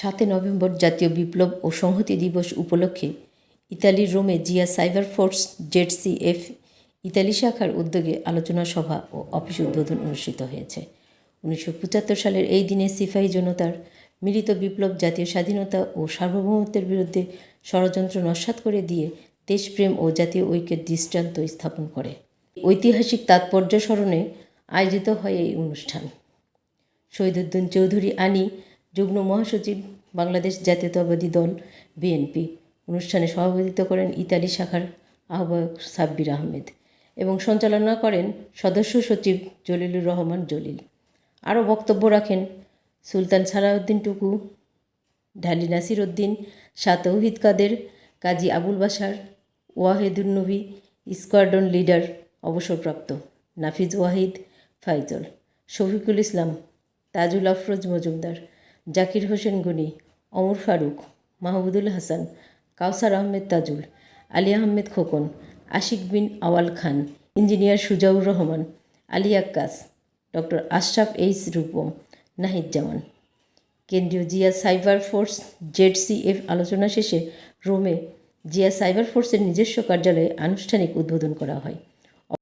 সাতই নভেম্বর জাতীয় বিপ্লব ও সংহতি দিবস উপলক্ষে ইতালির রোমে Zia cyber force ZCF Italy শাখার উদ্যোগে আলোচনা সভা ও অফিস উদ্বোধন অনুষ্ঠিত হয়েছে। উনিশশো পঁচাত্তর সালের এই দিনে সিপাহী জনতার মিলিত বিপ্লব, জাতীয় স্বাধীনতা ও সার্বভৌমত্বের বিরুদ্ধে ষড়যন্ত্র নস্যাৎ করে দিয়ে দেশপ্রেম ও জাতীয় ঐক্যের দৃষ্টান্ত স্থাপন করে। ঐতিহাসিক তাৎপর্য স্মরণে আয়োজিত হয় এই অনুষ্ঠান। শহীদুদ্দিন চৌধুরী আনি যুগ্ম মহাসচিব, বাংলাদেশ জাতীয়তাবাদী দল, বিএনপি। অনুষ্ঠানে সভাপতিত্ব করেন ইতালি শাখার আহ্বায়ক সাব্বির আহমেদ এবং সঞ্চালনা করেন সদস্য সচিব জলিলুর রহমান জলিল। আরও বক্তব্য রাখেন সুলতান সালাউদ্দিন টুকু, ঢালি নাসির উদ্দিন শাহ কাদের, কাজী আবুল বাসার ওয়াহেদুল নবী, স্কোয়াড্রন লিডার, অবসরপ্রাপ্ত Nafiz Wahid, Faizal, Shafiqul Islam, Tajul Afroz Majumder Zakir Hossain Gani Amar Faruk, Mahmudul Hasan, Kawsar Ahmed Tajul, Ali Ahmed Khokon, Ashik bin Awal Khan, engineer Sujaur Rahman, Ali Akkas, doctor Ashraf H Rupam Nahid Zaman কেন্দ্রীয় Zia cyber force জেডসিএফ আলোচনা শেষে রোমে Zia cyber ফোর্সের নিজস্ব কার্যালয়ে আনুষ্ঠানিক উদ্বোধন করা হয়।